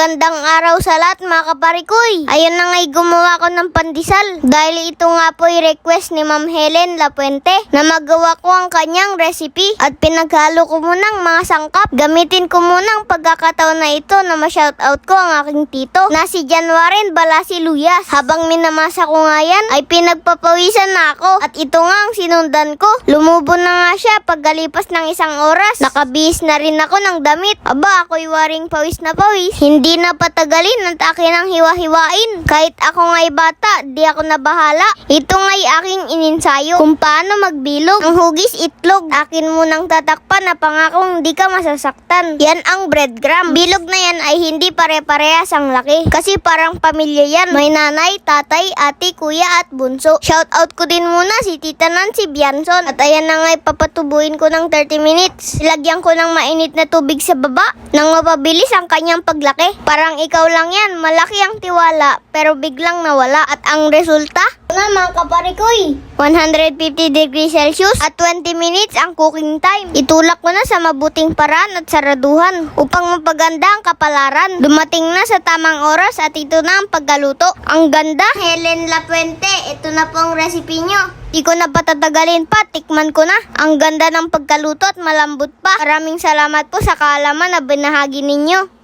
Magandang araw sa lahat mga kaparikoy. Ayun na nga'y gumawa ko ng pandesal. Dahil ito nga po ay request ni Ma'am Helen Lapuente na magawa ko ang kanyang recipe. At pinaghalo ko muna ang mga sangkap. Gamitin ko muna ang pagkakataon na ito na ma-shoutout ko ang aking tito na si Janwaren Balasi Luyas. Habang minamasa ko nga yan ay pinagpapawisan na ako. At ito nga ang sinundan ko. Lumubo na nga siya pagkalipas ng isang oras. Nakabihis na rin ako ng damit. Aba, ako'y waring pawis na pawis. Hindi na patagalin at akin ang hiwa-hiwain. Kahit ako nga'y bata, di ako nabahala. Ito nga'y aking ininsayo kung paano magbilog. Ang hugis itlog. Akin munang tatakpan na pangakong di ka masasaktan. Yan ang breadcrumb. Bilog na yan ay hindi pare-parehas ang laki. Kasi parang pamilya yan. May nanay, tatay, ate, kuya at bunso. Shoutout ko din muna si Tita Nancy Bianson. At ayan na nga'y papatubuin ko ng 30 minutes. Lagyan ko ng mainit na tubig sa baba nang mapabilis ang kanyang paglaki. Parang ikaw lang yan, malaki ang tiwala pero biglang nawala. At ang resulta? Ito na mga kaparikoy, 150 degrees Celsius at 20 minutes ang cooking time. Itulak ko na sa mabuting paraan at saraduhan upang mapaganda ang kapalaran. Dumating na sa tamang oras at ito na ang pagkaluto. Ang ganda, Helen Lapuente, ito na po ang recipe nyo. Di ko na patatagalin pa, tikman ko na. Ang ganda ng pagkaluto at malambot pa. Maraming salamat po sa kaalaman na binahagi ninyo.